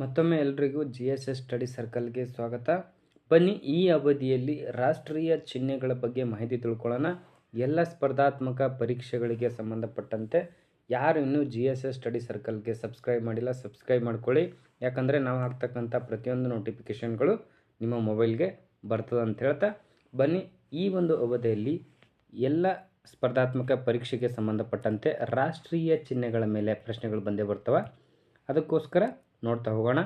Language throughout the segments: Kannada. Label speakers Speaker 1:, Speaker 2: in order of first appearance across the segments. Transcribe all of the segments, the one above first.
Speaker 1: ಮತ್ತೊಮ್ಮೆ ಎಲ್ರಿಗೂ ಜಿ ಎಸ್ ಎಸ್ ಸ್ಟಡಿ ಸರ್ಕಲ್ಗೆ ಸ್ವಾಗತ. ಬನ್ನಿ ಈ ಅವಧಿಯಲ್ಲಿ ರಾಷ್ಟ್ರೀಯ ಚಿಹ್ನೆಗಳ ಬಗ್ಗೆ ಮಾಹಿತಿ ತಿಳ್ಕೊಳ್ಳೋಣ. ಎಲ್ಲ ಸ್ಪರ್ಧಾತ್ಮಕ ಪರೀಕ್ಷೆಗಳಿಗೆ ಸಂಬಂಧಪಟ್ಟಂತೆ ಯಾರು ಇನ್ನೂ ಜಿ ಎಸ್ ಎಸ್ ಸ್ಟಡಿ ಸರ್ಕಲ್ಗೆ ಸಬ್ಸ್ಕ್ರೈಬ್ ಮಾಡಿಲ್ಲ ಸಬ್ಸ್ಕ್ರೈಬ್ ಮಾಡ್ಕೊಳ್ಳಿ. ಯಾಕಂದರೆ ನಾವು ಹಾಕ್ತಕ್ಕಂಥ ಪ್ರತಿಯೊಂದು ನೋಟಿಫಿಕೇಷನ್ಗಳು ನಿಮ್ಮ ಮೊಬೈಲ್ಗೆ ಬರ್ತದೆ ಅಂತ ಹೇಳ್ತಾ. ಬನ್ನಿ ಈ ಒಂದು ಅವಧಿಯಲ್ಲಿ ಎಲ್ಲ ಸ್ಪರ್ಧಾತ್ಮಕ ಪರೀಕ್ಷೆಗೆ ಸಂಬಂಧಪಟ್ಟಂತೆ ರಾಷ್ಟ್ರೀಯ ಚಿಹ್ನೆಗಳ ಮೇಲೆ ಪ್ರಶ್ನೆಗಳು ಬಂದೇ ಬರ್ತವೆ. ಅದಕ್ಕೋಸ್ಕರ ನೋಡ್ತಾ ಹೋಗೋಣ.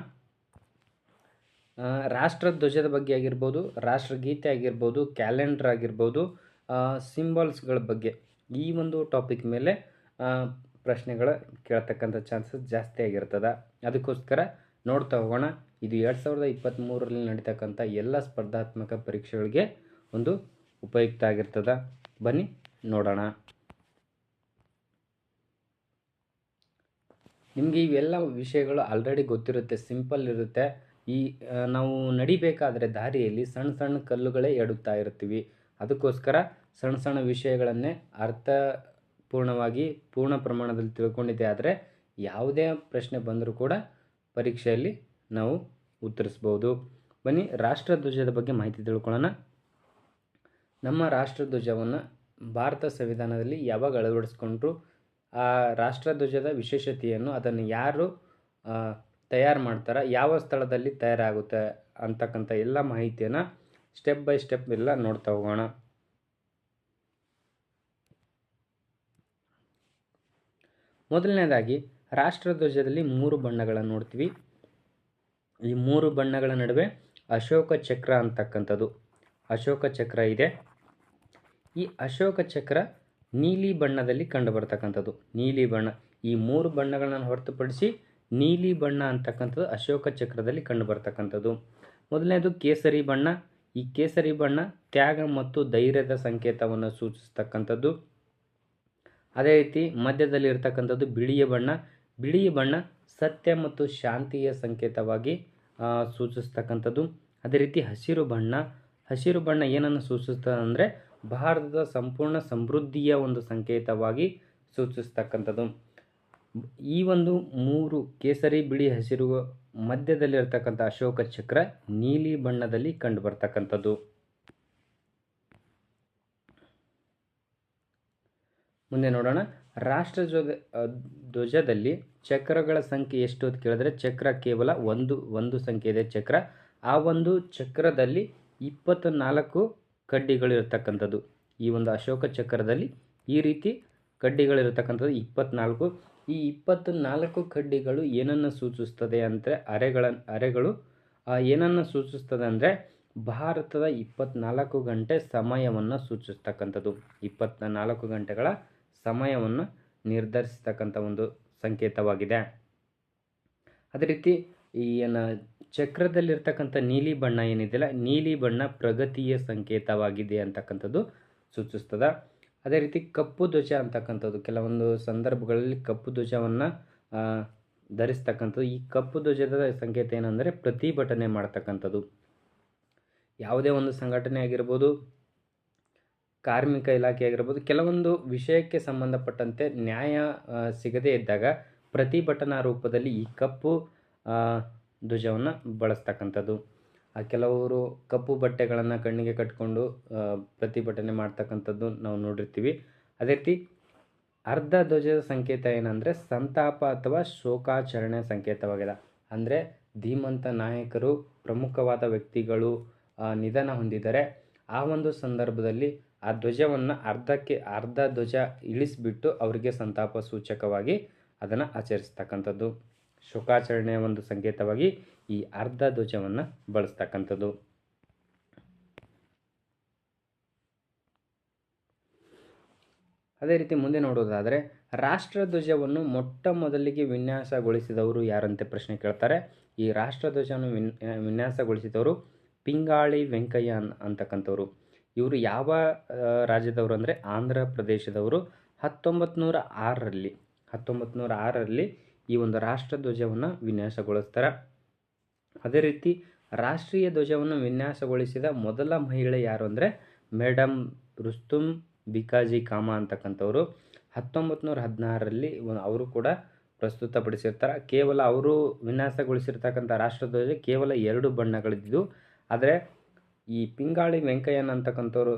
Speaker 1: ರಾಷ್ಟ್ರ ಧ್ವಜದ ಬಗ್ಗೆ ಆಗಿರ್ಬೋದು ರಾಷ್ಟ್ರಗೀತೆ ಆಗಿರ್ಬೋದು, ಕ್ಯಾಲೆಂಡರ್ ಆಗಿರ್ಬೋದು ಸಿಂಬಲ್ಸ್ಗಳ ಬಗ್ಗೆ ಈ ಒಂದು ಟಾಪಿಕ್ ಮೇಲೆ ಪ್ರಶ್ನೆಗಳು ಕೇಳ್ತಕ್ಕಂಥ ಚಾನ್ಸಸ್ ಜಾಸ್ತಿ ಆಗಿರ್ತದೆ. ಅದಕ್ಕೋಸ್ಕರ ನೋಡ್ತಾ ಹೋಗೋಣ. ಇದು ಎರಡು ಸಾವಿರದ ಇಪ್ಪತ್ತ್ಮೂರರಲ್ಲಿ ನಡೀತಕ್ಕಂಥ ಎಲ್ಲ ಸ್ಪರ್ಧಾತ್ಮಕ ಪರೀಕ್ಷೆಗಳಿಗೆ ಒಂದು ಉಪಯುಕ್ತ ಆಗಿರ್ತದೆ. ಬನ್ನಿ, ನೋಡೋಣ. ನಿಮಗೆ ಇವೆಲ್ಲ ವಿಷಯಗಳು ಆಲ್ರೆಡಿ ಗೊತ್ತಿರುತ್ತೆ ಸಿಂಪಲ್ ಇರುತ್ತೆ. ಈ ನಾವು ನಡಿಬೇಕಾದ್ರೆ ದಾರಿಯಲ್ಲಿ ಸಣ್ಣ ಸಣ್ಣ ಕಲ್ಲುಗಳೇ ಎಡುತ್ತಾ ಇರ್ತೀವಿ. ಅದಕ್ಕೋಸ್ಕರ ಸಣ್ಣ ಸಣ್ಣ ವಿಷಯಗಳನ್ನೇ ಅರ್ಥಪೂರ್ಣವಾಗಿ, ಪೂರ್ಣ ಪ್ರಮಾಣದಲ್ಲಿ ತಿಳ್ಕೊಂಡಿದ್ದೆ ಆದರೆ ಯಾವುದೇ ಪ್ರಶ್ನೆ ಬಂದರೂ ಕೂಡ ಪರೀಕ್ಷೆಯಲ್ಲಿ ನಾವು ಉತ್ತರಿಸ್ಬೋದು. ಬನ್ನಿ, ರಾಷ್ಟ್ರಧ್ವಜದ ಬಗ್ಗೆ ಮಾಹಿತಿ ತಿಳ್ಕೊಳ್ಳೋಣ. ನಮ್ಮ ರಾಷ್ಟ್ರಧ್ವಜವನ್ನು ಭಾರತ ಸಂವಿಧಾನದಲ್ಲಿ ಯಾವಾಗ ಅಳವಡಿಸ್ಕೊಂಡ್ರು? ಆ ರಾಷ್ಟ್ರಧ್ವಜದ ವಿಶೇಷತೆಯನ್ನು ಅದನ್ನು ಯಾರು ತಯಾರು ಮಾಡ್ತಾರೆ, ಯಾವ ಸ್ಥಳದಲ್ಲಿ ತಯಾರಾಗುತ್ತೆ ಅಂತಕ್ಕಂಥ ಎಲ್ಲ ಮಾಹಿತಿಯನ್ನು ಸ್ಟೆಪ್ ಬೈ ಸ್ಟೆಪ್ ಎಲ್ಲ ನೋಡ್ತಾ ಹೋಗೋಣ. ಮೊದಲನೇದಾಗಿ, ರಾಷ್ಟ್ರಧ್ವಜದಲ್ಲಿ ಮೂರು ಬಣ್ಣಗಳನ್ನು ನೋಡ್ತೀವಿ. ಈ ಮೂರು ಬಣ್ಣಗಳ ನಡುವೆ ಅಶೋಕ ಚಕ್ರ ಅಂತಕ್ಕಂಥದ್ದು. ಅಶೋಕ ಚಕ್ರ ಇದೆ. ಈ ಅಶೋಕ ಚಕ್ರ ನೀಲಿ ಬಣ್ಣದಲ್ಲಿ ಕಂಡುಬರ್ತಕ್ಕಂಥದ್ದು. ನೀಲಿ ಬಣ್ಣ, ಈ ಮೂರು ಬಣ್ಣಗಳನ್ನು ಹೊರತುಪಡಿಸಿ ನೀಲಿ ಬಣ್ಣ ಅಂತಕ್ಕಂಥದ್ದು ಅಶೋಕ ಚಕ್ರದಲ್ಲಿ ಕಂಡುಬರ್ತಕ್ಕಂಥದ್ದು. ಮೊದಲನೇದು ಕೇಸರಿ ಬಣ್ಣ. ಈ ಕೇಸರಿ ಬಣ್ಣ ತ್ಯಾಗ ಮತ್ತು ಧೈರ್ಯದ ಸಂಕೇತವನ್ನು ಸೂಚಿಸ್ತಕ್ಕಂಥದ್ದು. ಅದೇ ರೀತಿ ಮಧ್ಯದಲ್ಲಿ ಇರ್ತಕ್ಕಂಥದ್ದು ಬಿಳಿಯ ಬಣ್ಣ. ಬಿಳಿಯ ಬಣ್ಣ ಸತ್ಯ ಮತ್ತು ಶಾಂತಿಯ ಸಂಕೇತವಾಗಿ ಸೂಚಿಸ್ತಕ್ಕಂಥದ್ದು. ಅದೇ ರೀತಿ ಹಸಿರು ಬಣ್ಣ. ಹಸಿರು ಬಣ್ಣ ಏನನ್ನು ಸೂಚಿಸ್ತದೆ ಅಂದರೆ ಭಾರತದ ಸಂಪೂರ್ಣ ಸಮೃದ್ಧಿಯ ಒಂದು ಸಂಕೇತವಾಗಿ ಸೂಚಿಸ್ತಕ್ಕಂಥದ್ದು. ಈ ಒಂದು ಮೂರು ಕೇಸರಿ ಬಿಳಿ ಹಸಿರು ಮಧ್ಯದಲ್ಲಿರ್ತಕ್ಕಂಥ ಅಶೋಕ ಚಕ್ರ ನೀಲಿ ಬಣ್ಣದಲ್ಲಿ ಕಂಡುಬರ್ತಕ್ಕಂಥದ್ದು. ಮುಂದೆ ನೋಡೋಣ. ರಾಷ್ಟ್ರ ಧ್ವಜ ಧ್ವಜದಲ್ಲಿ ಚಕ್ರಗಳ ಸಂಖ್ಯೆ ಎಷ್ಟು ಅಂತ ಕೇಳಿದ್ರೆ ಚಕ್ರ ಕೇವಲ ಒಂದು ಒಂದು ಸಂಖ್ಯೆ ಇದೆ ಚಕ್ರ. ಆ ಒಂದು ಚಕ್ರದಲ್ಲಿ ಇಪ್ಪತ್ತ ನಾಲ್ಕು ಕಡ್ಡಿಗಳು ಇರತಕ್ಕಂಥದ್ದು ಈ ಒಂದು ಅಶೋಕ ಚಕ್ರದಲ್ಲಿ ಈ ರೀತಿ ಕಡ್ಡಿಗಳಿರತಕ್ಕಂಥದ್ದು ಇಪ್ಪತ್ನಾಲ್ಕು. ಈ ಇಪ್ಪತ್ತು ನಾಲ್ಕು ಕಡ್ಡಿಗಳು ಏನನ್ನು ಸೂಚಿಸ್ತದೆ ಅಂದರೆ ಅರೆಗಳ, ಅರೆಗಳು ಏನನ್ನು ಸೂಚಿಸ್ತದೆ ಅಂದರೆ ಭಾರತದ ಇಪ್ಪತ್ನಾಲ್ಕು ಗಂಟೆ ಸಮಯವನ್ನು ಸೂಚಿಸ್ತಕ್ಕಂಥದ್ದು. ಇಪ್ಪತ್ತ ನಾಲ್ಕು ಗಂಟೆಗಳ ಸಮಯವನ್ನು ನಿರ್ಧರಿಸ್ತಕ್ಕಂಥ ಒಂದು ಸಂಕೇತವಾಗಿದೆ. ಅದೇ ರೀತಿ ಈ ಏನು ಚಕ್ರದಲ್ಲಿರ್ತಕ್ಕಂಥ ನೀಲಿ ಬಣ್ಣ ಏನಿದೆಯಲ್ಲ, ನೀಲಿ ಬಣ್ಣ ಪ್ರಗತಿಯ ಸಂಕೇತವಾಗಿದೆ ಅಂತಕ್ಕಂಥದ್ದು ಸೂಚಿಸ್ತದೆ. ಅದೇ ರೀತಿ ಕಪ್ಪು ಧ್ವಜ ಅಂತಕ್ಕಂಥದ್ದು, ಕೆಲವೊಂದು ಸಂದರ್ಭಗಳಲ್ಲಿ ಕಪ್ಪು ಧ್ವಜವನ್ನು ಧರಿಸ್ತಕ್ಕಂಥದ್ದು. ಈ ಕಪ್ಪು ಧ್ವಜದ ಸಂಕೇತ ಏನಂದರೆ ಪ್ರತಿಭಟನೆ ಮಾಡ್ತಕ್ಕಂಥದ್ದು. ಯಾವುದೇ ಒಂದು ಸಂಘಟನೆ ಆಗಿರ್ಬೋದು, ಕಾರ್ಮಿಕ ಇಲಾಖೆ ಆಗಿರ್ಬೋದು, ಕೆಲವೊಂದು ವಿಷಯಕ್ಕೆ ಸಂಬಂಧಪಟ್ಟಂತೆ ನ್ಯಾಯ ಸಿಗದೇ ಇದ್ದಾಗ ಪ್ರತಿಭಟನಾ ರೂಪದಲ್ಲಿ ಈ ಕಪ್ಪು ಧ್ವಜವನ್ನು ಬಳಸ್ತಕ್ಕಂಥದ್ದು. ಆ ಕೆಲವರು ಕಪ್ಪು ಬಟ್ಟೆಗಳನ್ನು ಕಣ್ಣಿಗೆ ಕಟ್ಕೊಂಡು ಪ್ರತಿಭಟನೆ ಮಾಡ್ತಕ್ಕಂಥದ್ದು ನಾವು ನೋಡಿರ್ತೀವಿ. ಅದೇ ರೀತಿ ಅರ್ಧ ಧ್ವಜದ ಸಂಕೇತ ಏನಂದರೆ ಸಂತಾಪ ಅಥವಾ ಶೋಕಾಚರಣೆ ಸಂಕೇತವಾಗಿದೆ. ಅಂದರೆ ಧೀಮಂತ ನಾಯಕರು, ಪ್ರಮುಖವಾದ ವ್ಯಕ್ತಿಗಳು ನಿಧನ ಹೊಂದಿದರೆ ಆ ಒಂದು ಸಂದರ್ಭದಲ್ಲಿ ಆ ಧ್ವಜವನ್ನು ಅರ್ಧಕ್ಕೆ ಅರ್ಧ ಧ್ವಜ ಇಳಿಸಿಬಿಟ್ಟು ಅವರಿಗೆ ಸಂತಾಪ ಸೂಚಕವಾಗಿ ಅದನ್ನು ಆಚರಿಸ್ತಕ್ಕಂಥದ್ದು. ಶೋಕಾಚರಣೆಯ ಒಂದು ಸಂಕೇತವಾಗಿ ಈ ಅರ್ಧ ಧ್ವಜವನ್ನು ಬಳಸ್ತಕ್ಕಂಥದ್ದು. ಅದೇ ರೀತಿ ಮುಂದೆ ನೋಡೋದಾದರೆ ರಾಷ್ಟ್ರಧ್ವಜವನ್ನು ಮೊಟ್ಟ ಮೊದಲಿಗೆ ವಿನ್ಯಾಸಗೊಳಿಸಿದವರು ಯಾರಂತೆ ಪ್ರಶ್ನೆ ಕೇಳ್ತಾರೆ. ಈ ರಾಷ್ಟ್ರಧ್ವಜವನ್ನು ವಿನ್ ವಿನ್ಯಾಸಗೊಳಿಸಿದವರು ಪಿಂಗಾಳಿ ವೆಂಕಯ್ಯ ಅಂತಕ್ಕಂಥವ್ರು. ಇವರು ಯಾವ ರಾಜ್ಯದವರು ಅಂದರೆ ಆಂಧ್ರ ಪ್ರದೇಶದವರು. ಹತ್ತೊಂಬತ್ತು ನೂರ ಆರರಲ್ಲಿ ಹತ್ತೊಂಬತ್ತು ಆರರಲ್ಲಿ ಈ ಒಂದು ರಾಷ್ಟ್ರಧ್ವಜವನ್ನು ವಿನ್ಯಾಸಗೊಳಿಸ್ತಾರೆ. ಅದೇ ರೀತಿ ರಾಷ್ಟ್ರೀಯ ಧ್ವಜವನ್ನು ವಿನ್ಯಾಸಗೊಳಿಸಿದ ಮೊದಲ ಮಹಿಳೆ ಯಾರು ಅಂದರೆ ಮೇಡಮ್ ರುಸ್ತುಮ್ ಬಿಕಾಜಿ ಕಾಮ ಅಂತಕ್ಕಂಥವ್ರು. ಹತ್ತೊಂಬತ್ತು ನೂರ ಹದಿನಾರರಲ್ಲಿ ಅವರು ಕೂಡ ಪ್ರಸ್ತುತಪಡಿಸಿರ್ತಾರೆ. ಕೇವಲ ಅವರು ವಿನ್ಯಾಸಗೊಳಿಸಿರ್ತಕ್ಕಂಥ ರಾಷ್ಟ್ರಧ್ವಜ ಕೇವಲ ಎರಡು ಬಣ್ಣಗಳಿದ್ದು, ಆದರೆ ಈ ಪಿಂಗಾಳಿ ವೆಂಕಯ್ಯನ ಅಂತಕ್ಕಂಥವ್ರು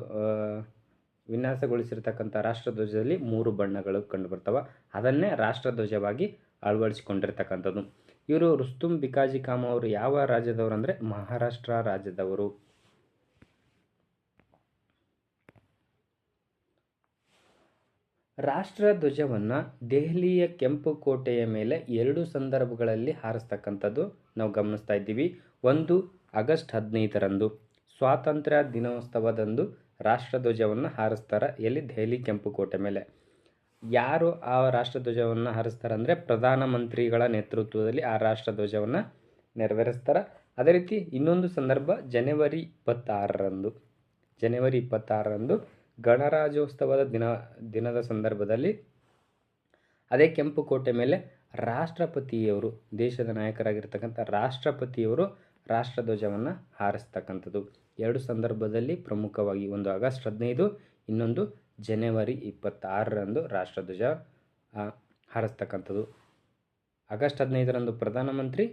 Speaker 1: ವಿನ್ಯಾಸಗೊಳಿಸಿರ್ತಕ್ಕಂಥ ರಾಷ್ಟ್ರಧ್ವಜದಲ್ಲಿ ಮೂರು ಬಣ್ಣಗಳು ಕಂಡುಬರ್ತವೆ ಅದನ್ನೇ ರಾಷ್ಟ್ರಧ್ವಜವಾಗಿ ಅಳವಡಿಸಿಕೊಂಡಿರ್ತಕ್ಕಂಥದ್ದು. ಇವರು ರುಸ್ತುಂ ಬಿಕಾಜಿ ಕಾಮ ಅವರು ಯಾವ ರಾಜ್ಯದವರು ಅಂದರೆ ಮಹಾರಾಷ್ಟ್ರ ರಾಜ್ಯದವರು. ರಾಷ್ಟ್ರಧ್ವಜವನ್ನು ದೆಹಲಿಯ ಕೆಂಪು ಕೋಟೆಯ ಮೇಲೆ ಎರಡು ಸಂದರ್ಭಗಳಲ್ಲಿ ಹಾರಿಸ್ತಕ್ಕಂಥದ್ದು ನಾವು ಗಮನಿಸ್ತಾ ಇದ್ದೀವಿ. ಒಂದು ಆಗಸ್ಟ್ ಹದಿನೈದರಂದು ಸ್ವಾತಂತ್ರ್ಯ ದಿನೋತ್ಸವದಂದು ರಾಷ್ಟ್ರಧ್ವಜವನ್ನು ಹಾರಿಸ್ತಾರೆ. ಎಲ್ಲಿ? ದೆಹಲಿ ಕೆಂಪು ಕೋಟೆ ಮೇಲೆ. ಯಾರು ಆ ರಾಷ್ಟ್ರಧ್ವಜವನ್ನು ಹಾರಿಸ್ತಾರೆ ಅಂದರೆ ಪ್ರಧಾನಮಂತ್ರಿಗಳ ನೇತೃತ್ವದಲ್ಲಿ ಆ ರಾಷ್ಟ್ರಧ್ವಜವನ್ನು ನೆರವೇರಿಸ್ತಾರೆ. ಅದೇ ರೀತಿ ಇನ್ನೊಂದು ಸಂದರ್ಭ, ಜನವರಿ ಇಪ್ಪತ್ತಾರರಂದು. ಜನವರಿ ಇಪ್ಪತ್ತಾರರಂದು ಗಣರಾಜ್ಯೋತ್ಸವದ ದಿನ, ದಿನದ ಸಂದರ್ಭದಲ್ಲಿ ಅದೇ ಕೆಂಪು ಕೋಟೆ ಮೇಲೆ ರಾಷ್ಟ್ರಪತಿಯವರು, ದೇಶದ ನಾಯಕರಾಗಿರ್ತಕ್ಕಂಥ ರಾಷ್ಟ್ರಪತಿಯವರು ರಾಷ್ಟ್ರಧ್ವಜವನ್ನು ಹಾರಿಸ್ತಕ್ಕಂಥದ್ದು. ಎರಡು ಸಂದರ್ಭದಲ್ಲಿ ಪ್ರಮುಖವಾಗಿ ಒಂದು ಆಗಸ್ಟ್ ಹದಿನೈದು, ಇನ್ನೊಂದು ಜನವರಿ ಇಪ್ಪತ್ತಾರರಂದು ರಾಷ್ಟ್ರಧ್ವಜ ಹಾರಿಸ್ತಕ್ಕಂಥದ್ದು. ಆಗಸ್ಟ್ ಹದಿನೈದರಂದು ಪ್ರಧಾನಮಂತ್ರಿ,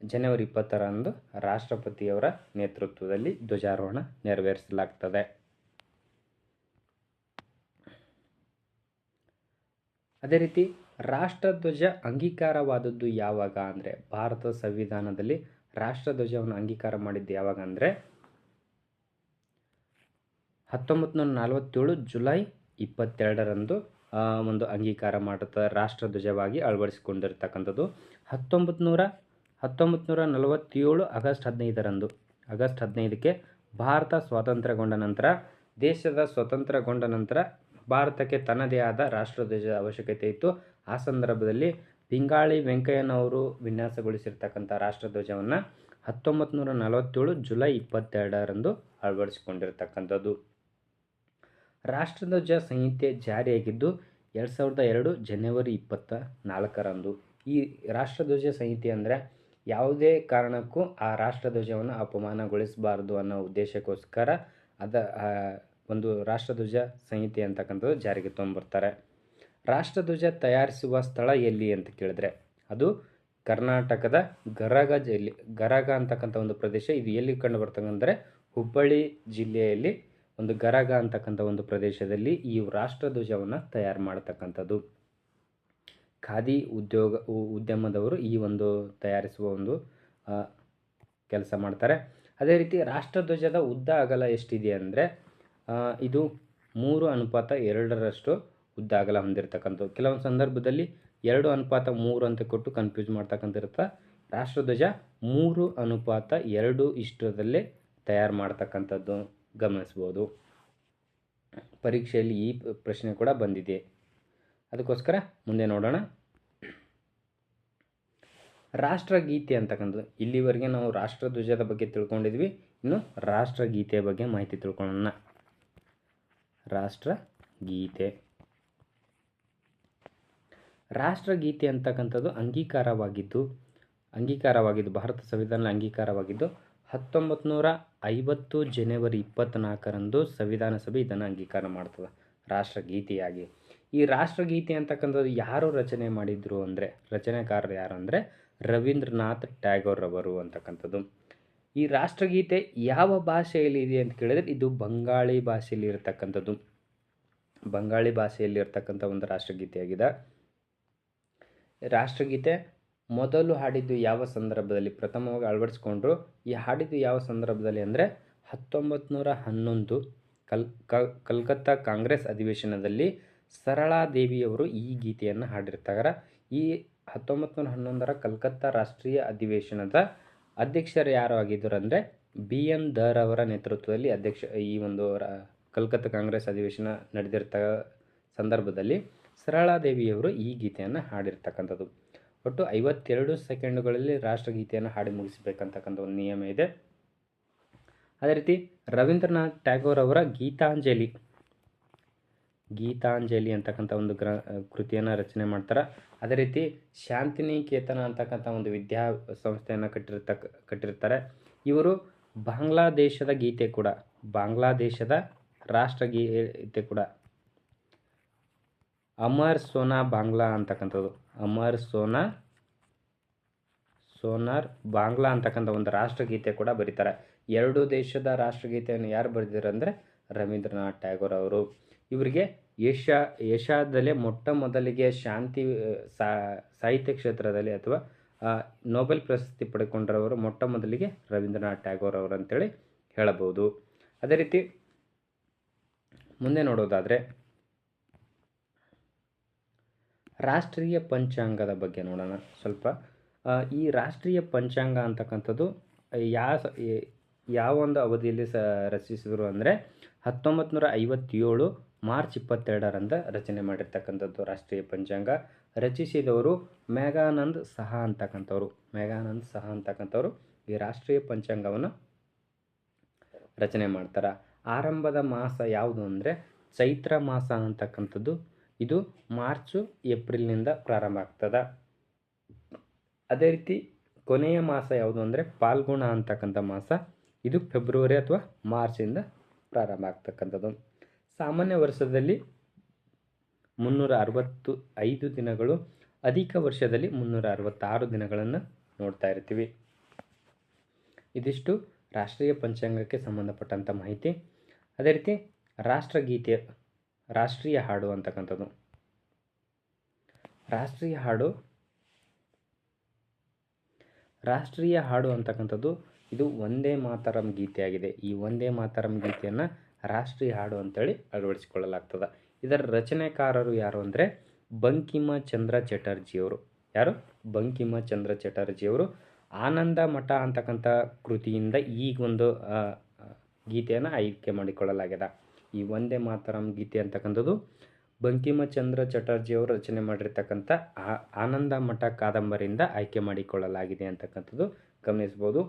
Speaker 1: ಜನವರಿ ಇಪ್ಪತ್ತರಂದು ರಾಷ್ಟ್ರಪತಿಯವರ ನೇತೃತ್ವದಲ್ಲಿ ಧ್ವಜಾರೋಹಣ ನೆರವೇರಿಸಲಾಗ್ತದೆ. ಅದೇ ರೀತಿ ರಾಷ್ಟ್ರಧ್ವಜ ಅಂಗೀಕಾರವಾದದ್ದು ಯಾವಾಗ ಅಂದರೆ, ಭಾರತ ಸಂವಿಧಾನದಲ್ಲಿ ರಾಷ್ಟ್ರಧ್ವಜವನ್ನು ಅಂಗೀಕಾರ ಮಾಡಿದ್ದು ಯಾವಾಗ ಅಂದರೆ ಹತ್ತೊಂಬತ್ತು ನೂರ ನಲವತ್ತೇಳು ಜುಲೈ ಇಪ್ಪತ್ತೆರಡರಂದು ಒಂದು ಅಂಗೀಕಾರ ಮಾಡುತ್ತದೆ ರಾಷ್ಟ್ರಧ್ವಜವಾಗಿ ಅಳವಡಿಸಿಕೊಂಡಿರ್ತಕ್ಕಂಥದ್ದು. ಹತ್ತೊಂಬತ್ತು ನೂರ ಹತ್ತೊಂಬತ್ತು ನೂರ ನಲವತ್ತೇಳು ಆಗಸ್ಟ್ ಹದಿನೈದರಂದು. ಆಗಸ್ಟ್ ಹದಿನೈದಕ್ಕೆ ಭಾರತ ಸ್ವಾತಂತ್ರ್ಯಗೊಂಡ ನಂತರ, ದೇಶದ ಸ್ವತಂತ್ರಗೊಂಡ ನಂತರ ಭಾರತಕ್ಕೆ ತನ್ನದೇ ಆದ ರಾಷ್ಟ್ರಧ್ವಜದ ಅವಶ್ಯಕತೆ ಇತ್ತು. ಆ ಸಂದರ್ಭದಲ್ಲಿ ಪಿಂಗಾಳಿ ವೆಂಕಯ್ಯನವರು ವಿನ್ಯಾಸಗೊಳಿಸಿರ್ತಕ್ಕಂಥ ರಾಷ್ಟ್ರಧ್ವಜವನ್ನು ಹತ್ತೊಂಬತ್ತು ನೂರ ನಲವತ್ತೇಳು ಜುಲೈ ಇಪ್ಪತ್ತೆರಡರಂದು ಅಳವಡಿಸಿಕೊಂಡಿರ್ತಕ್ಕಂಥದ್ದು. ರಾಷ್ಟ್ರಧ್ವಜ ಸಂಹಿತೆ ಜಾರಿಯಾಗಿದ್ದು, ಎರಡು ಸಾವಿರದ ಎರಡು ಜನವರಿ ಇಪ್ಪತ್ತ ನಾಲ್ಕರಂದು. ಈ ರಾಷ್ಟ್ರಧ್ವಜ ಸಂಹಿತೆ ಅಂದರೆ ಯಾವುದೇ ಕಾರಣಕ್ಕೂ ಆ ರಾಷ್ಟ್ರಧ್ವಜವನ್ನು ಅಪಮಾನಗೊಳಿಸಬಾರದು ಅನ್ನೋ ಉದ್ದೇಶಕ್ಕೋಸ್ಕರ ಅದ ಒಂದು ರಾಷ್ಟ್ರಧ್ವಜ ಸಂಹಿತೆ ಅಂತಕ್ಕಂಥದ್ದು ಜಾರಿಗೆ ತೊಗೊಂಬರ್ತಾರೆ ರಾಷ್ಟ್ರಧ್ವಜ ತಯಾರಿಸುವ ಸ್ಥಳ ಎಲ್ಲಿ ಅಂತ ಕೇಳಿದ್ರೆ, ಅದು ಕರ್ನಾಟಕದ ಗರಗ ಜಿಲ್ಲೆ, ಗರಗ ಅಂತಕ್ಕಂಥ ಒಂದು ಪ್ರದೇಶ ಇದು ಎಲ್ಲಿ ಕಂಡು ಬರ್ತಕ್ಕಂದರೆ ಹುಬ್ಬಳ್ಳಿ ಜಿಲ್ಲೆಯಲ್ಲಿ ಒಂದು ಗರಗ ಅಂತಕ್ಕಂಥ ಒಂದು ಪ್ರದೇಶದಲ್ಲಿ ಈ ರಾಷ್ಟ್ರಧ್ವಜವನ್ನು ತಯಾರು ಮಾಡತಕ್ಕಂಥದ್ದು. ಖಾದಿ ಉದ್ಯೋಗ ಉದ್ಯಮದವರು ಈ ಒಂದು ತಯಾರಿಸುವ ಒಂದು ಕೆಲಸ ಮಾಡ್ತಾರೆ. ಅದೇ ರೀತಿ ರಾಷ್ಟ್ರಧ್ವಜದ ಉದ್ದ ಅಗಲ ಎಷ್ಟಿದೆ ಅಂದರೆ ಇದು ಮೂರು ಅನುಪಾತ ಎರಡರಷ್ಟು ಉದ್ದ ಅಗಲ ಹೊಂದಿರತಕ್ಕಂಥದ್ದು. ಕೆಲವೊಂದು ಸಂದರ್ಭದಲ್ಲಿ ಎರಡು ಅನುಪಾತ ಮೂರು ಅಂತ ಕೊಟ್ಟು ಕನ್ಫ್ಯೂಸ್ ಮಾಡ್ತಕ್ಕಂಥ ರಾಷ್ಟ್ರಧ್ವಜ ಮೂರು ಅನುಪಾತ ಎರಡು ಇಷ್ಟದಲ್ಲೇ ತಯಾರು ಮಾಡ್ತಕ್ಕಂಥದ್ದು. ಗಮನಿಸ್ಬೋದು. ಪರೀಕ್ಷೆಯಲ್ಲಿ ಈ ಪ್ರಶ್ನೆ ಕೂಡ ಬಂದಿದೆ. ಅದಕ್ಕೋಸ್ಕರ ಮುಂದೆ ನೋಡೋಣ. ರಾಷ್ಟ್ರಗೀತೆ ಅಂತಕ್ಕಂಥದ್ದು. ಇಲ್ಲಿವರೆಗೆ ನಾವು ರಾಷ್ಟ್ರಧ್ವಜದ ಬಗ್ಗೆ ತಿಳ್ಕೊಂಡಿದ್ವಿ. ಇನ್ನು ರಾಷ್ಟ್ರಗೀತೆಯ ಬಗ್ಗೆ ಮಾಹಿತಿ ತಿಳ್ಕೊಳ್ಳೋಣ. ರಾಷ್ಟ್ರಗೀತೆ. ರಾಷ್ಟ್ರಗೀತೆ ಅಂತಕ್ಕಂಥದ್ದು ಅಂಗೀಕಾರವಾಗಿದ್ದು ಅಂಗೀಕಾರವಾಗಿದ್ದು, ಭಾರತ ಸಂವಿಧಾನ ಅಂಗೀಕಾರವಾಗಿದ್ದು ಹತ್ತೊಂಬತ್ತು ನೂರ ಐವತ್ತು ಜನವರಿ ಇಪ್ಪತ್ತ್ನಾಲ್ಕರಂದು ಸಂವಿಧಾನ ಸಭೆ ಇದನ್ನು ಅಂಗೀಕಾರ ಮಾಡ್ತದೆ. ರಾಷ್ಟ್ರಗೀತೆಯಾಗಿ ಈ ರಾಷ್ಟ್ರಗೀತೆ ಅಂತಕ್ಕಂಥದ್ದು ಯಾರು ರಚನೆ ಮಾಡಿದ್ರು ಅಂದರೆ, ರಚನೆಕಾರರು ಯಾರು ಅಂದರೆ, ರವೀಂದ್ರನಾಥ್ ಟ್ಯಾಗೋರ್ ಅವರು ಅಂತಕ್ಕಂಥದ್ದು. ಈ ರಾಷ್ಟ್ರಗೀತೆ ಯಾವ ಭಾಷೆಯಲ್ಲಿ ಇದೆ ಅಂತ ಕೇಳಿದ್ರೆ, ಇದು ಬಂಗಾಳಿ ಭಾಷೆಯಲ್ಲಿ ಇರತಕ್ಕಂಥದ್ದು. ಬಂಗಾಳಿ ಭಾಷೆಯಲ್ಲಿ ಇರತಕ್ಕಂಥ ಒಂದು ರಾಷ್ಟ್ರಗೀತೆಯಾಗಿದೆ ರಾಷ್ಟ್ರಗೀತೆ ಮೊದಲು ಹಾಡಿದ್ದು ಯಾವ ಸಂದರ್ಭದಲ್ಲಿ ಪ್ರಥಮವಾಗಿ ಅಳವಡಿಸ್ಕೊಂಡ್ರು? ಈ ಹಾಡಿದ್ದು ಯಾವ ಸಂದರ್ಭದಲ್ಲಿ ಅಂದರೆ ಹತ್ತೊಂಬತ್ತು ಹನ್ನೊಂದು ಕಲ್, ಕಲ್ಕತ್ತಾ ಕಾಂಗ್ರೆಸ್ ಅಧಿವೇಶನದಲ್ಲಿ ಸರಳಾದೇವಿಯವರು ಈ ಗೀತೆಯನ್ನು ಹಾಡಿರ್ತಾರೆ. ಈ ಹತ್ತೊಂಬತ್ತು ನೂರ ಹನ್ನೊಂದರ ಕಲ್ಕತ್ತಾ ರಾಷ್ಟ್ರೀಯ ಅಧಿವೇಶನದ ಅಧ್ಯಕ್ಷರು ಯಾರು ಆಗಿದ್ದರು ಅಂದರೆ ಬಿ. ಎನ್. ದರ್ ಅವರ ನೇತೃತ್ವದಲ್ಲಿ ಅಧ್ಯಕ್ಷ, ಈ ಒಂದು ಕಲ್ಕತ್ತಾ ಕಾಂಗ್ರೆಸ್ ಅಧಿವೇಶನ ನಡೆದಿರ್ತ ಸಂದರ್ಭದಲ್ಲಿ ಸರಳಾದೇವಿಯವರು ಈ ಗೀತೆಯನ್ನು ಹಾಡಿರ್ತಕ್ಕಂಥದ್ದು. ಒಟ್ಟು ಐವತ್ತೆರಡು ಸೆಕೆಂಡುಗಳಲ್ಲಿ ರಾಷ್ಟ್ರಗೀತೆಯನ್ನು ಹಾಡಿ ಮುಗಿಸಬೇಕಂತಕ್ಕಂಥ ಒಂದು ನಿಯಮ ಇದೆ. ಅದೇ ರೀತಿ ರವೀಂದ್ರನಾಥ್ ಟ್ಯಾಗೋರ್ ಅವರ ಗೀತಾಂಜಲಿ. ಗೀತಾಂಜಲಿ ಅಂತಕ್ಕಂಥ ಒಂದು ಗ್ರ, ಕೃತಿಯನ್ನು ರಚನೆ ಮಾಡ್ತಾರೆ. ಅದೇ ರೀತಿ ಶಾಂತಿನಿಕೇತನ ಅಂತಕ್ಕಂಥ ಒಂದು ವಿದ್ಯಾ ಸಂಸ್ಥೆಯನ್ನು ಕಟ್ಟಿರ್ತಕ್ಕ, ಕಟ್ಟಿರ್ತಾರೆ. ಇವರು ಬಾಂಗ್ಲಾದೇಶದ ಗೀತೆ ಕೂಡ, ಬಾಂಗ್ಲಾದೇಶದ ರಾಷ್ಟ್ರಗೀತೆ ಕೂಡ. ಅಮರ್ ಸೋನಾ ಬಾಂಗ್ಲಾ ಅಂತಕ್ಕಂಥದ್ದು. ಅಮರ್ ಸೋನಾ ಸೋನಾರ್ ಬಾಂಗ್ಲಾ ಅಂತಕ್ಕಂಥ ಒಂದು ರಾಷ್ಟ್ರಗೀತೆ ಕೂಡ ಬರೀತಾರೆ. ಎರಡು ದೇಶದ ರಾಷ್ಟ್ರಗೀತೆಯನ್ನು ಯಾರು ಬರೆದಿದ್ದಾರೆ ಅಂದರೆ ರವೀಂದ್ರನಾಥ್ ಟ್ಯಾಗೋರ್ ಅವರು. ಇವರಿಗೆ ಏಷ್ಯಾ, ಏಷ್ಯಾದಲ್ಲೇ ಮೊಟ್ಟ ಮೊದಲಿಗೆ ಶಾಂತಿ ಸಾಹಿತ್ಯ ಕ್ಷೇತ್ರದಲ್ಲಿ ಅಥವಾ ನೊಬೆಲ್ ಪ್ರಶಸ್ತಿ ಪಡೆದುಕೊಂಡರವರು ಮೊಟ್ಟ ಮೊದಲಿಗೆ ರವೀಂದ್ರನಾಥ್ ಟ್ಯಾಗೋರ್ ಅವರು ಅಂತೇಳಿ ಹೇಳಬಹುದು. ಅದೇ ರೀತಿ ಮುಂದೆ ನೋಡೋದಾದರೆ ರಾಷ್ಟ್ರೀಯ ಪಂಚಾಂಗದ ಬಗ್ಗೆ ನೋಡೋಣ ಸ್ವಲ್ಪ. ಈ ರಾಷ್ಟ್ರೀಯ ಪಂಚಾಂಗ ಅಂತಕ್ಕಂಥದ್ದು ಯಾವ ಒಂದು ಅವಧಿಯಲ್ಲಿ ಸ, ರಚಿಸಿದರು ಅಂದರೆ ಹತ್ತೊಂಬತ್ತು ನೂರ ಐವತ್ತೇಳು ಮಾರ್ಚ್ ಇಪ್ಪತ್ತೆರಡರಂದ ರಚನೆ ಮಾಡಿರ್ತಕ್ಕಂಥದ್ದು ರಾಷ್ಟ್ರೀಯ ಪಂಚಾಂಗ. ರಚಿಸಿದವರು ಮೇಘಾನಂದ್ ಸಹ ಅಂತಕ್ಕಂಥವ್ರು. ಮೇಘಾನಂದ್ ಸಹ ಅಂತಕ್ಕಂಥವ್ರು ಈ ರಾಷ್ಟ್ರೀಯ ಪಂಚಾಂಗವನ್ನು ರಚನೆ ಮಾಡ್ತಾರೆ. ಆರಂಭದ ಮಾಸ ಯಾವುದು ಅಂದರೆ ಚೈತ್ರ ಮಾಸ ಅಂತಕ್ಕಂಥದ್ದು. ಇದು ಮಾರ್ಚು, ಏಪ್ರಿಲ್ನಿಂದ ಪ್ರಾರಂಭ ಆಗ್ತದೆ. ಅದೇ ರೀತಿ ಕೊನೆಯ ಮಾಸ ಯಾವುದು ಅಂದರೆ ಪಾಲ್ಗುಣ ಅಂತಕ್ಕಂಥ ಮಾಸ. ಇದು ಫೆಬ್ರವರಿ ಅಥವಾ ಮಾರ್ಚಿಂದ ಪ್ರಾರಂಭ ಆಗ್ತಕ್ಕಂಥದ್ದು. ಸಾಮಾನ್ಯ ವರ್ಷದಲ್ಲಿ ಮುನ್ನೂರ ಅರವತ್ತು ಐದು ದಿನಗಳು, ಅಧಿಕ ವರ್ಷದಲ್ಲಿ ಮುನ್ನೂರ ಅರವತ್ತಾರು ದಿನಗಳನ್ನು ನೋಡ್ತಾ ಇರ್ತೀವಿ. ಇದಿಷ್ಟು ರಾಷ್ಟ್ರೀಯ ಪಂಚಾಂಗಕ್ಕೆ ಸಂಬಂಧಪಟ್ಟಂಥ ಮಾಹಿತಿ. ಅದೇ ರೀತಿ ರಾಷ್ಟ್ರಗೀತೆ ರಾಷ್ಟ್ರೀಯ ಹಾಡು ಅಂತಕ್ಕಂಥದ್ದು. ರಾಷ್ಟ್ರೀಯ ಹಾಡು. ರಾಷ್ಟ್ರೀಯ ಹಾಡು ಅಂತಕ್ಕಂಥದ್ದು ಇದು ಒಂದೇ ಮಾತರಂ ಗೀತೆಯಾಗಿದೆ. ಈ ಒಂದೇ ಮಾತರಂ ಗೀತೆಯನ್ನು ರಾಷ್ಟ್ರೀಯ ಹಾಡು ಅಂತೇಳಿ ಅಳವಡಿಸಿಕೊಳ್ಳಲಾಗ್ತದೆ. ಇದರ ರಚನೆಕಾರರು ಯಾರು ಅಂದರೆ ಬಂಕಿಮ ಚಂದ್ರ ಚಟರ್ಜಿಯವರು. ಯಾರು? ಬಂಕಿಮ ಚಂದ್ರ ಚಟರ್ಜಿಯವರು. ಆನಂದ ಮಠ ಅಂತಕ್ಕಂಥ ಕೃತಿಯಿಂದ ಈಗೊಂದು ಗೀತೆಯನ್ನು ಆಯ್ಕೆ ಮಾಡಿಕೊಳ್ಳಲಾಗಿದೆ ಈ ಒಂದೇ ಮಾತರಂ ಗೀತೆ ಅಂತಕ್ಕಂಥದ್ದು ಬಂಕಿಮಚಂದ್ರ ಚಟರ್ಜಿಯವರು ರಚನೆ ಮಾಡಿರ್ತಕ್ಕಂಥ ಆನಂದ ಮಠ ಕಾದಂಬರಿಯಿಂದ ಆಯ್ಕೆ ಮಾಡಿಕೊಳ್ಳಲಾಗಿದೆ ಅಂತಕ್ಕಂಥದ್ದು ಗಮನಿಸ್ಬೋದು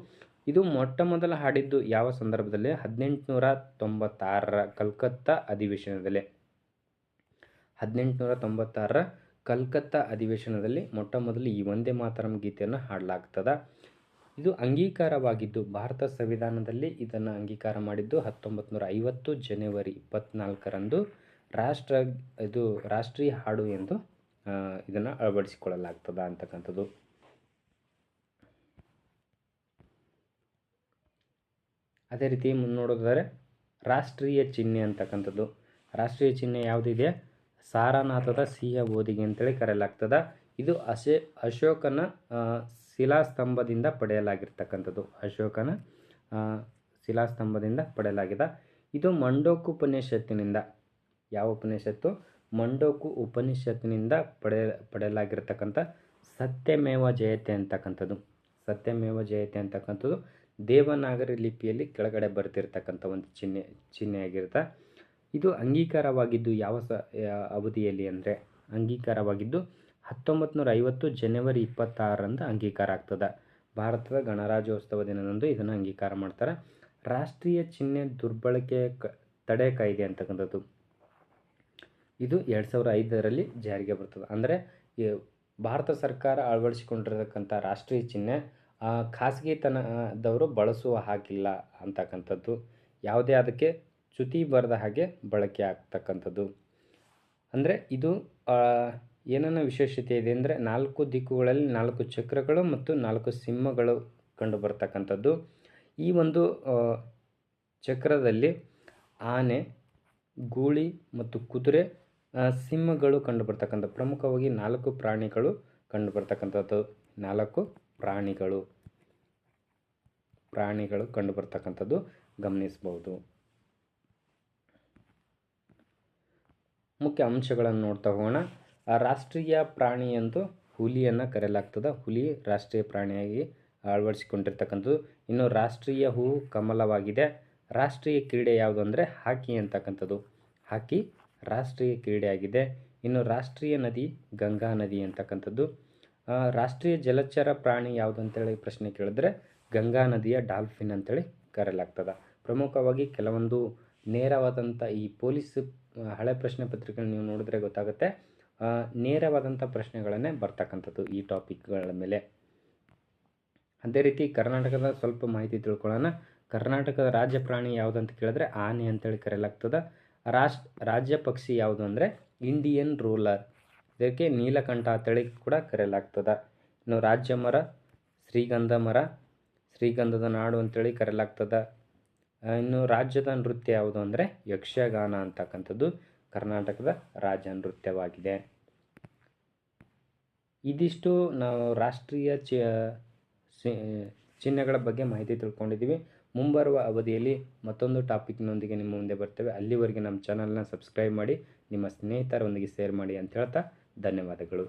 Speaker 1: ಇದು ಮೊಟ್ಟ ಮೊದಲ ಹಾಡಿದ್ದು ಯಾವ ಸಂದರ್ಭದಲ್ಲಿ? ಹದಿನೆಂಟುನೂರ ತೊಂಬತ್ತಾರರ ಕಲ್ಕತ್ತಾ ಅಧಿವೇಶನದಲ್ಲಿ. ಹದಿನೆಂಟುನೂರ ತೊಂಬತ್ತಾರರ ಕಲ್ಕತ್ತಾ ಅಧಿವೇಶನದಲ್ಲಿ ಮೊಟ್ಟ ಮೊದಲು ಈ ಒಂದೇ ಮಾತರಂ ಗೀತೆಯನ್ನು ಹಾಡಲಾಗ್ತದ. ಇದು ಅಂಗೀಕಾರವಾಗಿದ್ದು ಭಾರತ ಸಂವಿಧಾನದಲ್ಲಿ ಇದನ್ನು ಅಂಗೀಕಾರ ಮಾಡಿದ್ದು ಹತ್ತೊಂಬತ್ತು ನೂರ ಐವತ್ತು ಜನವರಿ ಇಪ್ಪತ್ನಾಲ್ಕರಂದು ರಾಷ್ಟ್ರ, ಇದು ರಾಷ್ಟ್ರೀಯ ಹಾಡು ಎಂದು ಇದನ್ನು ಅಳವಡಿಸಿಕೊಳ್ಳಲಾಗ್ತದ ಅಂತಕ್ಕಂಥದ್ದು. ಅದೇ ರೀತಿ ಮುನ್ನೋಡೋದಾದರೆ ನೋಡೋದಾದರೆ ರಾಷ್ಟ್ರೀಯ ಚಿಹ್ನೆ ಅಂತಕ್ಕಂಥದ್ದು. ರಾಷ್ಟ್ರೀಯ ಚಿಹ್ನೆ ಯಾವುದಿದೆ ಸಾರನಾಥದ ಸಿಹಿಯ ಓದಿಗೆ ಅಂತೇಳಿ ಕರೆಯಲಾಗ್ತದ. ಇದು ಅಶೇ, ಅಶೋಕನ ಶಿಲಾಸ್ತಂಭದಿಂದ ಪಡೆಯಲಾಗಿರ್ತಕ್ಕಂಥದ್ದು. ಅಶೋಕನ ಶಿಲಾಸ್ತಂಭದಿಂದ ಪಡೆಯಲಾಗಿದೆ. ಇದು ಮಂಡೋಕು ಉಪನಿಷತ್ತಿನಿಂದ, ಯಾವ ಉಪನಿಷತ್ತು? ಮಂಡೋಕು ಉಪನಿಷತ್ತಿನಿಂದ ಪಡೆಯ ಪಡೆಯಲಾಗಿರ್ತಕ್ಕಂಥ ಸತ್ಯಮೇವ ಜಯತೆ ಅಂತಕ್ಕಂಥದ್ದು. ಸತ್ಯಮೇವ ಜಯತೆ ಅಂತಕ್ಕಂಥದ್ದು ದೇವನಾಗರಿ ಲಿಪಿಯಲ್ಲಿ ಕೆಳಗಡೆ ಬರ್ತಿರ್ತಕ್ಕಂಥ ಒಂದು ಚಿಹ್ನೆ ಚಿಹ್ನೆ ಆಗಿರುತ್ತೆ ಇದು ಅಂಗೀಕಾರವಾಗಿದ್ದು ಯಾವ ಸ ಅವಧಿಯಲ್ಲಿ ಅಂದರೆ, ಅಂಗೀಕಾರವಾಗಿದ್ದು ಹತ್ತೊಂಬತ್ತು ನೂರ ಐವತ್ತು ಜನವರಿ ಇಪ್ಪತ್ತಾರರಂದು ಅಂಗೀಕಾರ ಆಗ್ತದೆ. ಭಾರತದ ಗಣರಾಜ್ಯೋತ್ಸವ ದಿನದಂದು ಇದನ್ನು ಅಂಗೀಕಾರ ಮಾಡ್ತಾರೆ. ರಾಷ್ಟ್ರೀಯ ಚಿಹ್ನೆ ದುರ್ಬಳಕೆ ಕ, ತಡೆ ಕಾಯ್ದೆ ಅಂತಕ್ಕಂಥದ್ದು. ಇದು ಎರಡು ಸಾವಿರ ಐದರಲ್ಲಿ ಜಾರಿಗೆ ಬರ್ತದೆ. ಅಂದರೆ ಭಾರತ ಸರ್ಕಾರ ಅಳವಡಿಸಿಕೊಂಡಿರತಕ್ಕಂಥ ರಾಷ್ಟ್ರೀಯ ಚಿಹ್ನೆ ಖಾಸಗಿತನದವರು ಬಳಸುವ ಹಾಗಿಲ್ಲ ಅಂತಕ್ಕಂಥದ್ದು. ಯಾವುದೇ ಅದಕ್ಕೆ ಚ್ಯುತಿ ಬರದ ಹಾಗೆ ಬಳಕೆ ಆಗ್ತಕ್ಕಂಥದ್ದು. ಅಂದರೆ ಇದು ಏನನ್ನ ವಿಶೇಷತೆ ಇದೆ ಅಂದರೆ ನಾಲ್ಕು ದಿಕ್ಕುಗಳಲ್ಲಿ ನಾಲ್ಕು ಚಕ್ರಗಳು ಮತ್ತು ನಾಲ್ಕು ಸಿಂಹಗಳು ಕಂಡು ಬರ್ತಕ್ಕಂಥದ್ದು ಈ ಒಂದು ಚಕ್ರದಲ್ಲಿ ಆನೆ, ಗೂಳಿ ಮತ್ತು ಕುದುರೆ ಸಿಂಹಗಳು ಕಂಡು ಬರ್ತಕ್ಕಂಥ ಪ್ರಮುಖವಾಗಿ ನಾಲ್ಕು ಪ್ರಾಣಿಗಳು ಕಂಡು ಬರ್ತಕ್ಕಂಥದ್ದು ನಾಲ್ಕು ಪ್ರಾಣಿಗಳು ಪ್ರಾಣಿಗಳು ಕಂಡು ಬರ್ತಕ್ಕಂಥದ್ದು ಗಮನಿಸಬಹುದು. ಮುಖ್ಯ ಅಂಶಗಳನ್ನು ನೋಡ್ತಾ ಹೋಗೋಣ. ರಾಷ್ಟ್ರೀಯ ಪ್ರಾಣಿ ಎಂದು ಹುಲಿಯನ್ನು ಕರೆಯಲಾಗ್ತದೆ. ಹುಲಿ ರಾಷ್ಟ್ರೀಯ ಪ್ರಾಣಿಯಾಗಿ ಅಳವಡಿಸಿಕೊಂಡಿರ್ತಕ್ಕಂಥದ್ದು. ಇನ್ನು ರಾಷ್ಟ್ರೀಯ ಹೂ ಕಮಲವಾಗಿದೆ. ರಾಷ್ಟ್ರೀಯ ಕ್ರೀಡೆ ಯಾವುದು ಅಂದರೆ ಹಾಕಿ ಅಂತಕ್ಕಂಥದ್ದು. ಹಾಕಿ ರಾಷ್ಟ್ರೀಯ ಕ್ರೀಡೆಯಾಗಿದೆ. ಇನ್ನು ರಾಷ್ಟ್ರೀಯ ನದಿ, ಗಂಗಾ ನದಿ ಅಂತಕ್ಕಂಥದ್ದು. ರಾಷ್ಟ್ರೀಯ ಜಲಚರ ಪ್ರಾಣಿ ಯಾವುದು ಅಂತೇಳಿ ಪ್ರಶ್ನೆ ಕೇಳಿದ್ರೆ ಗಂಗಾ ನದಿಯ ಡಾಲ್ಫಿನ್ ಅಂತೇಳಿ ಕರೆಯಲಾಗ್ತದೆ. ಪ್ರಮುಖವಾಗಿ ಕೆಲವೊಂದು ನೇರವಾದಂಥ ಈ ಪೊಲೀಸ್ ಹಳೆ ಪ್ರಶ್ನೆ ಪತ್ರಿಕೆಗಳನ್ನ ನೀವು ನೋಡಿದ್ರೆ ಗೊತ್ತಾಗುತ್ತೆ. ನೇರವಾದಂಥ ಪ್ರಶ್ನೆಗಳನ್ನೇ ಬರ್ತಕ್ಕಂಥದ್ದು ಈ ಟಾಪಿಕ್ಗಳ ಮೇಲೆ. ಅದೇ ರೀತಿ ಕರ್ನಾಟಕದ ಸ್ವಲ್ಪ ಮಾಹಿತಿ ತಿಳ್ಕೊಳ್ಳೋಣ. ಕರ್ನಾಟಕದ ರಾಜ್ಯ ಪ್ರಾಣಿ ಯಾವುದು ಅಂತ ಕೇಳಿದ್ರೆ ಆನೆ ಅಂತೇಳಿ ಕರೆಯಲಾಗ್ತದೆ. ರಾಷ್ಟ್ರ ರಾಜ್ಯ ಪಕ್ಷಿ ಯಾವುದು ಅಂದರೆ ಇಂಡಿಯನ್ ರೂಲರ್. ಇದಕ್ಕೆ ನೀಲಕಂಠ ಅಂತೇಳಿ ಕೂಡ ಕರೆಯಲಾಗ್ತದೆ. ಇನ್ನು ರಾಜ್ಯ ಮರ, ಶ್ರೀಗಂಧ ಮರ, ಶ್ರೀಗಂಧದ ನಾಡು ಅಂತೇಳಿ ಕರೆಯಲಾಗ್ತದೆ. ಇನ್ನು ರಾಜ್ಯದ ನೃತ್ಯ ಯಾವುದು ಅಂದರೆ ಯಕ್ಷಗಾನ ಅಂತಕ್ಕಂಥದ್ದು. ಕರ್ನಾಟಕದ ರಾಜ ನೃತ್ಯವಾಗಿದೆ. ಇದಿಷ್ಟು ನಾವು ರಾಷ್ಟ್ರೀಯ ಚಿಹ್ನೆಗಳ ಬಗ್ಗೆ ಮಾಹಿತಿ ತಿಳ್ಕೊಂಡಿದ್ದೀವಿ. ಮುಂಬರುವ ಅವಧಿಯಲ್ಲಿ ಮತ್ತೊಂದು ಟಾಪಿಕ್ನೊಂದಿಗೆ ನಿಮ್ಮ ಮುಂದೆ ಬರ್ತೇವೆ. ಅಲ್ಲಿವರೆಗೆ ನಮ್ಮ ಚಾನಲ್ನ ಸಬ್ಸ್ಕ್ರೈಬ್ ಮಾಡಿ, ನಿಮ್ಮ ಸ್ನೇಹಿತರೊಂದಿಗೆ ಶೇರ್ ಮಾಡಿ ಅಂತ ಹೇಳ್ತಾ ಧನ್ಯವಾದಗಳು.